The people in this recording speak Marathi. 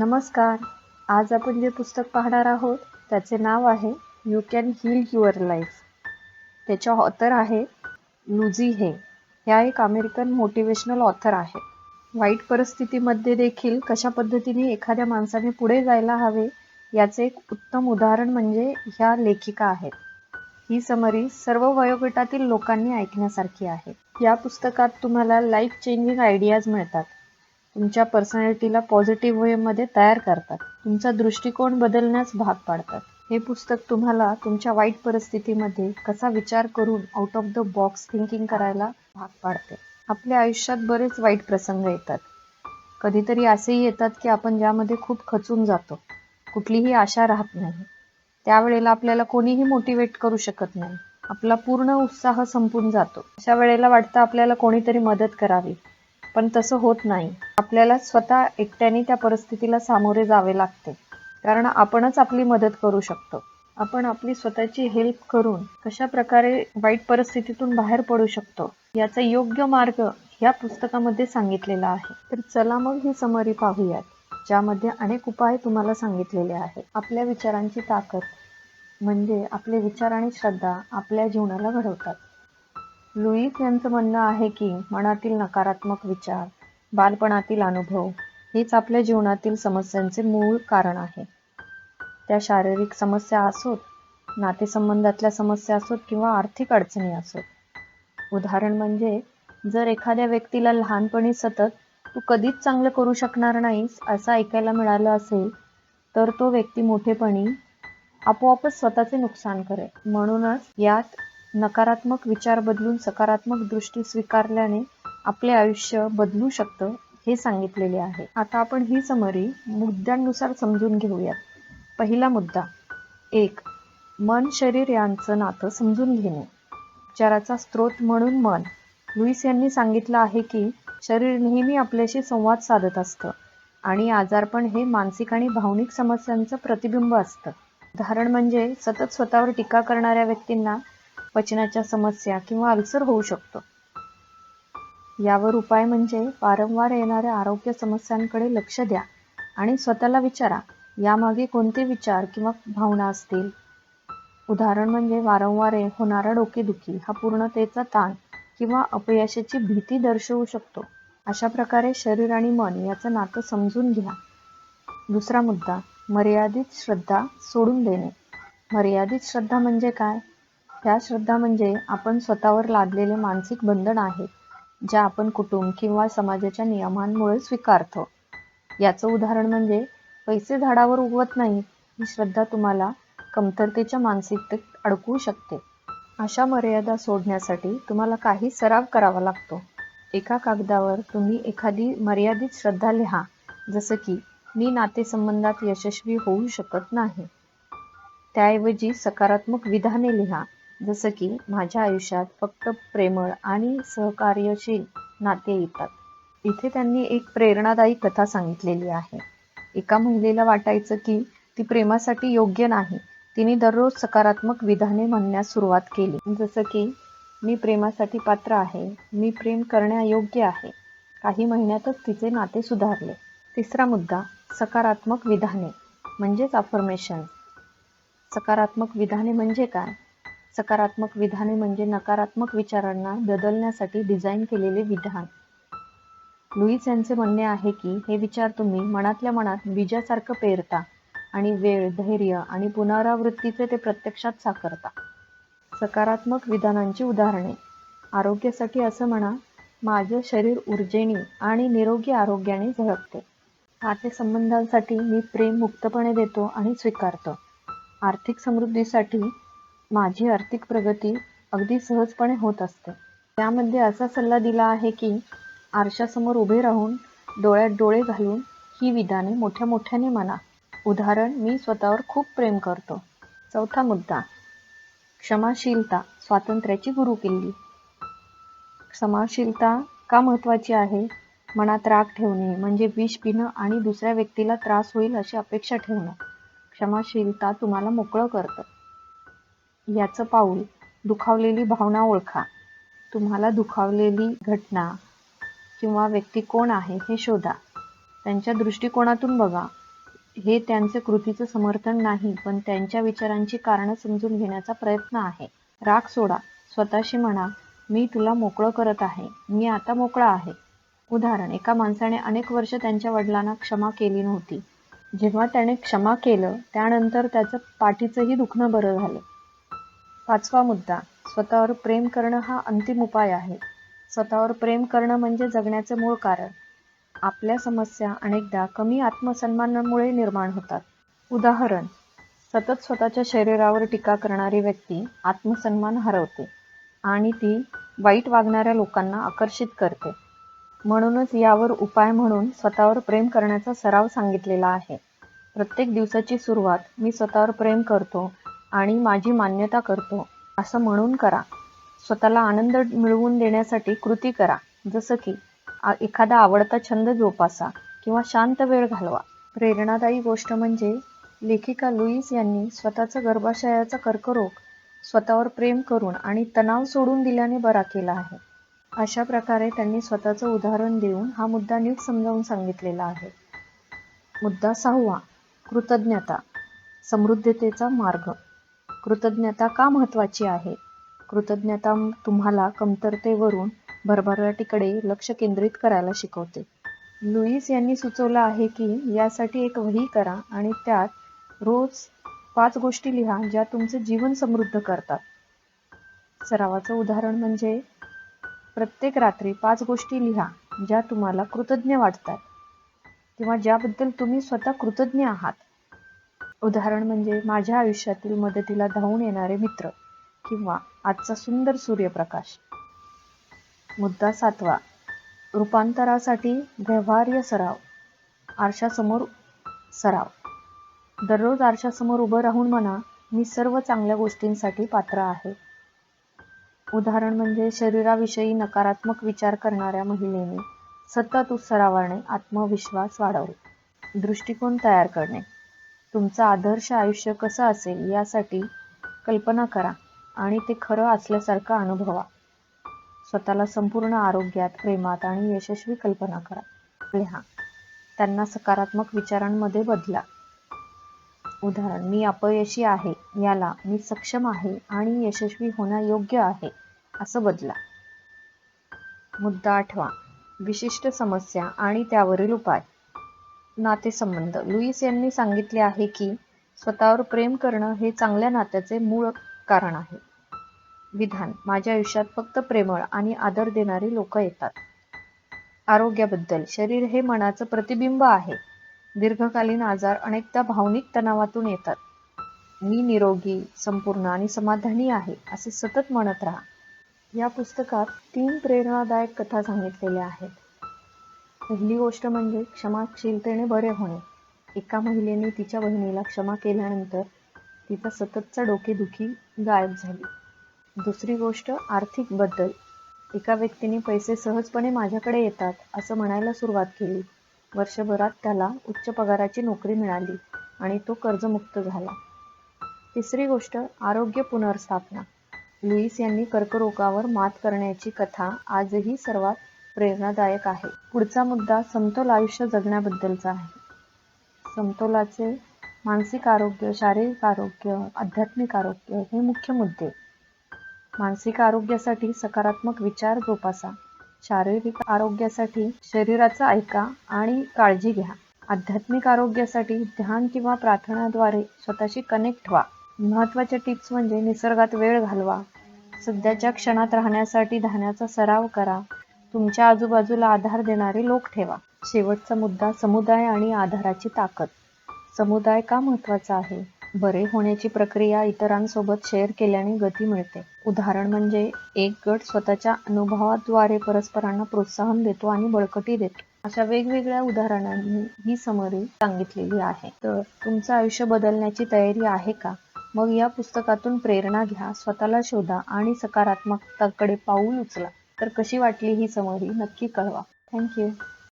नमस्कार. आज आपण जे पुस्तक पाहणार आहोत त्याचे नाव आहे you can heal your life त्याच्या ऑथर आहे लुझी हे. ह्या एक अमेरिकन मोटिवेशनल ऑथर आहे. वाईट परिस्थितीमध्ये देखील कशा पद्धतीने एखाद्या माणसाने पुढे जायला हवे याचे एक उत्तम उदाहरण म्हणजे ह्या लेखिका आहेत. ही समरी सर्व वयोगटातील लोकांनी ऐकण्यासारखी आहे. या पुस्तकात तुम्हाला लाईफ चेंजिंग आयडियाज मिळतात. तुमच्या पर्सनॅलिटीला पॉझिटिव्ह वेमध्ये तयार करतात. तुमचा दृष्टिकोन बदलण्यास भाग पाडतात. हे पुस्तक तुम्हाला तुमच्या वाईट परिस्थितीमध्ये कसा विचार करून out of the box thinking करायला भाग पाडते. आपल्या आयुष्यात बरेच वाईट प्रसंग येतात. कधीतरी असेही येतात की आपण ज्यामध्ये खूप खचून जातो. कुठलीही आशा राहत नाही. त्यावेळेला आपल्याला कोणीही मोटिवेट करू शकत नाही. आपला पूर्ण उत्साह संपून जातो. अशा वेळेला वाटतं आपल्याला कोणीतरी मदत करावी. पण तसं होत नाही. आपल्याला स्वतः एकट्याने त्या परिस्थितीला सामोरे जावे लागते. कारण आपणच आपली मदत करू शकतो. आपण आपली स्वतःची हेल्प करून कशा प्रकारे वाईट परिस्थितीतून बाहेर पडू शकतो याचा योग्य मार्ग या पुस्तकामध्ये सांगितलेला आहे. तर चला मग ही समरी पाहूयात ज्यामध्ये अनेक उपाय तुम्हाला सांगितलेले आहेत. आपल्या विचारांची ताकद म्हणजे आपले विचार आणि श्रद्धा आपल्या जीवनाला घडवतात. लुईस यांचं म्हणणं आहे की मनातील नकारात्मक विचार बालपणातील अनुभव हेच आपल्या जीवनातील समस्यांचे मूळ कारण आहे. त्या शारीरिक समस्या असोत नातेसंबंधातल्या समस्या असोत किंवा आर्थिक अडचणी असोत. उदाहरण म्हणजे जर एखाद्या व्यक्तीला लहानपणी सतत तू कधीच चांगलं करू शकणार नाहीस असं ऐकायला मिळालं असेल तर तो व्यक्ती मोठेपणी आपोआपच स्वतःचे नुकसान करेल. म्हणूनच यात नकारात्मक विचार बदलून सकारात्मक दृष्टी स्वीकारल्याने आपले आयुष्य बदलू शकतं हे सांगितलेले आहे. आता आपण ही समरी मुद्द्यांनुसार समजून घेऊयात. पहिला मुद्दा एक मन शरीर यांचं नातं समजून घेणे. विचाराचा स्रोत म्हणून मन. लुईस यांनी सांगितलं आहे की शरीर नेहमी आपल्याशी संवाद साधत असतं आणि आजारपण हे मानसिक आणि भावनिक समस्यांचं प्रतिबिंब असतं. उदाहरण म्हणजे सतत स्वतःवर टीका करणाऱ्या व्यक्तींना पचनाच्या समस्या किंवा अल्सर होऊ शकतो. यावर उपाय म्हणजे वारंवार येणाऱ्या आरोग्य समस्यांकडे लक्ष द्या आणि स्वतःला विचारा यामागे कोणते विचार किंवा भावना असतील? उदाहरण म्हणजे वारंवार होणारा डोकेदुखी हा पूर्णतेचा ताण किंवा अपयशाची भीती दर्शवू शकतो. अशा प्रकारे शरीर आणि मन याचं नातं समजून घ्या. दुसरा मुद्दा मर्यादित श्रद्धा सोडून देणे. मर्यादित श्रद्धा म्हणजे काय? ह्या श्रद्धा म्हणजे आपण स्वतःवर लादलेले मानसिक बंधन आहेत ज्या आपण कुटुंब किंवा समाजाच्या नियमांमुळे स्वीकारतो. याचं उदाहरण म्हणजे पैसे झाडावर उगवत नाही ही श्रद्धा तुम्हाला कमतरतेच्या मानसिकतेत अडकवू शकते. अशा मर्यादा सोडण्यासाठी तुम्हाला काही सराव करावा लागतो. एका कागदावर तुम्ही एखादी मर्यादित श्रद्धा लिहा जसं की मी नातेसंबंधात यशस्वी होऊ शकत नाही. त्याऐवजी सकारात्मक विधाने लिहा जसं की माझ्या आयुष्यात फक्त प्रेमळ आणि सहकार्यशील नाते येतात. इथे त्यांनी एक प्रेरणादायी कथा सांगितलेली आहे. एका महिलेला वाटायचं की ती प्रेमासाठी योग्य नाही. तिने दररोज सकारात्मक विधाने म्हणण्यास सुरुवात केली. जसं की मी प्रेमासाठी पात्र आहे. मी प्रेम करण्यायोग्य आहे. काही महिन्यातच तिचे नाते सुधारले. तिसरा मुद्दा सकारात्मक विधाने म्हणजेच अफर्मेशन सकारात्मक विधाने म्हणजे काय? सकारात्मक विधाने म्हणजे नकारात्मक विचारांना बदलण्यासाठी डिझाईन केलेले विधान. लुईस यांचे म्हणणे आहे की हे विचार तुम्ही मनातल्या मनात बीजासारखं पेरता आणि वेळ धैर्य आणि पुनरावृत्तीचे ते प्रत्यक्षात साकारता. सकारात्मक विधानांची उदाहरणे. आरोग्यासाठी असं म्हणा माझं शरीर ऊर्जेने आणि निरोगी आरोग्याने झळकते. नातेसंबंधांसाठी मी प्रेम मुक्तपणे देतो आणि स्वीकारतो. आर्थिक समृद्धीसाठी माझी आर्थिक प्रगती अगदी सहजपणे होत असते. त्यामध्ये असा सल्ला दिला आहे की आरशासमोर उभे राहून डोळ्यात डोळे घालून ही विधाने मोठ्या मोठ्याने म्हणा उदाहरण मी स्वतःवर खूप प्रेम करतो. चौथा मुद्दा क्षमाशीलता स्वातंत्र्याची गुरु किल्ली क्षमाशीलता का महत्वाची आहे? मनात राग ठेवणे म्हणजे विष पिणं आणि दुसऱ्या व्यक्तीला त्रास होईल अशी अपेक्षा ठेवणं. क्षमाशीलता तुम्हाला मोकळं करतं. याचं पाऊल दुखावलेली भावना ओळखा. तुम्हाला दुखावलेली घटना किंवा व्यक्ती कोण आहे हे शोधा. त्यांच्या दृष्टिकोनातून बघा. हे त्यांचे कृतीचं समर्थन नाही पण त्यांच्या विचारांची कारणं समजून घेण्याचा प्रयत्न आहे. राग सोडा. स्वतःशी म्हणा मी तुला मोकळं करत आहे. मी आता मोकळा आहे. उदाहरण एका माणसाने अनेक वर्ष त्यांच्या वडिलांना क्षमा केली नव्हती. जेव्हा त्याने क्षमा केलं त्यानंतर त्याचं पाठीचंही दुखणं बरं झालं. पाचवा मुद्दा स्वतःवर प्रेम करणं हा अंतिम उपाय आहे. स्वतःवर प्रेम करणं म्हणजे जगण्याचे मूळ कारण. आपल्या समस्या अनेकदा कमी आत्मसन्मानामुळे निर्माण होतात. उदाहरण सतत स्वतःच्या शरीरावर टीका करणारी व्यक्ती आत्मसन्मान हरवते आणि ती वाईट वागणाऱ्या लोकांना आकर्षित करते. म्हणूनच यावर उपाय म्हणून स्वतःवर प्रेम करण्याचा सराव सांगितलेला आहे. प्रत्येक दिवसाची सुरुवात मी स्वतःवर प्रेम करतो आणि माझी मान्यता करतो. असं म्हणून करा. स्वतःला आनंद मिळवून देण्यासाठी कृती करा. जसं की एखादा आवडता छंद जोपासा किंवा शांत वेळ घालवा. प्रेरणादायी गोष्ट म्हणजे लेखिका लुईस यांनी स्वतःचा गर्भाशयाचा कर्करोग स्वतःवर प्रेम करून आणि तणाव सोडून दिल्याने बरा केला आहे. अशा प्रकारे त्यांनी स्वतःचं उदाहरण देऊन हा मुद्दा नीट समजावून सांगितलेला आहे. मुद्दा सहावा कृतज्ञता समृद्धतेचा मार्ग. कृतज्ञता का महत्वाची आहे? कृतज्ञता तुम्हाला कमतरतेवरून भरभराटीकडे लक्ष केंद्रित करायला शिकवते. लुईस यांनी सुचवलं आहे की यासाठी एक वही करा आणि त्यात रोज पाच गोष्टी लिहा ज्या तुमचे जीवन समृद्ध करतात. सरावाचं उदाहरण म्हणजे प्रत्येक रात्री पाच गोष्टी लिहा ज्या तुम्हाला कृतज्ञ वाटतात किंवा ज्याबद्दल तुम्ही स्वतः कृतज्ञ आहात. उदाहरण म्हणजे माझ्या आयुष्यातील मदतीला धावून येणारे मित्र किंवा आजचा सुंदर सूर्यप्रकाश. मुद्दा सातवा. रूपांतरासाठी व्यवहार्य सराव. आरशासमोर सराव. दररोज आरशासमोर उभं राहून म्हणा मी सर्व चांगल्या गोष्टींसाठी पात्र आहे. उदाहरण म्हणजे शरीराविषयी नकारात्मक विचार करणाऱ्या महिलेने सतत उत्सरावाने आत्मविश्वास वाढवला दृष्टिकोन तयार करणे. तुमचं आदर्श आयुष्य कसं असेल यासाठी कल्पना करा आणि ते खरं असल्यासारखं अनुभवा. स्वतःला संपूर्ण आरोग्यात प्रेमात आणि यशस्वी कल्पना करा. लिहा. त्यांना सकारात्मक विचारांमध्ये बदला. उदाहरण मी अपयशी आहे याला मी सक्षम आहे आणि यशस्वी होण्यायोग्य आहे असं बदला. मुद्दा आठवा विशिष्ट समस्या आणि त्यावरील उपाय. नातेसंबंध. लुईस यांनी सांगितले आहे की स्वतःवर प्रेम करणं हे चांगल्या नात्याचे मूळ कारण आहे. विधान माझ्या आयुष्यात फक्त प्रेमळ आणि आदर देणारी लोक येतात. आरोग्याबद्दल शरीर हे मनाचं प्रतिबिंब आहे. दीर्घकालीन आजार अनेकदा भावनिक तणावातून येतात. मी निरोगी संपूर्ण आणि समाधानी आहे असे सतत म्हणत राहा. या पुस्तकात तीन प्रेरणादायक कथा सांगितलेल्या आहेत. पहिली गोष्ट म्हणजे क्षमाशीलतेने बरे होणे. एका महिलेने तिच्या बहिणीला क्षमा केल्यानंतर तिचा सततचा डोकेदुखी गायब झाली. दुसरी गोष्ट आर्थिक बदल. एका व्यक्तीने पैसे सहजपणे माझ्याकडे येतात असं म्हणायला सुरुवात केली. वर्षभरात त्याला उच्च पगाराची नोकरी मिळाली आणि तो कर्जमुक्त झाला. तिसरी गोष्ट आरोग्य पुनर्स्थापना. लुईस यांनी कर्करोगावर मात करण्याची कथा आजही सर्वात प्रेरणादायक आहे. पुढचा मुद्दा समतोल आयुष्य जगण्याबद्दलचा आहे. समतोलाचे मानसिक आरोग्य शारीरिक आरोग्य आध्यात्मिक आरोग्य हे मुख्य मुद्दे. मानसिक आरोग्यासाठी सकारात्मक विचार जोपासा. शारीरिक आरोग्यासाठी शरीराचा ऐका आणि काळजी घ्या. आध्यात्मिक आरोग्यासाठी ध्यान किंवा प्रार्थनाद्वारे स्वतःशी कनेक्ट व्हा. महत्त्वाच्या टिप्स म्हणजे निसर्गात वेळ घालवा. सध्याच्या क्षणात राहण्यासाठी ध्यानाचा सराव करा. तुमच्या आजूबाजूला आधार देणारे लोक ठेवा. शेवटचा मुद्दा समुदाय आणि आधाराची ताकद. समुदाय का महत्त्वाचा आहे? बरे होण्याची प्रक्रिया इतरांसोबत शेअर केल्याने गती मिळते. उदाहरण म्हणजे एक गट स्वतःच्या अनुभवाद्वारे परस्परांना प्रोत्साहन देतो आणि बळकटी देतो. अशा वेगवेगळ्या उदाहरणांनी ही समरी सांगितलेली आहे. तर तुमचं आयुष्य बदलण्याची तयारी आहे का? मग या पुस्तकातून प्रेरणा घ्या स्वतःला शोधा आणि सकारात्मकताकडे पाऊल उचला. तर कशी वाटली ही समरी नक्की कळवा. थँक्यू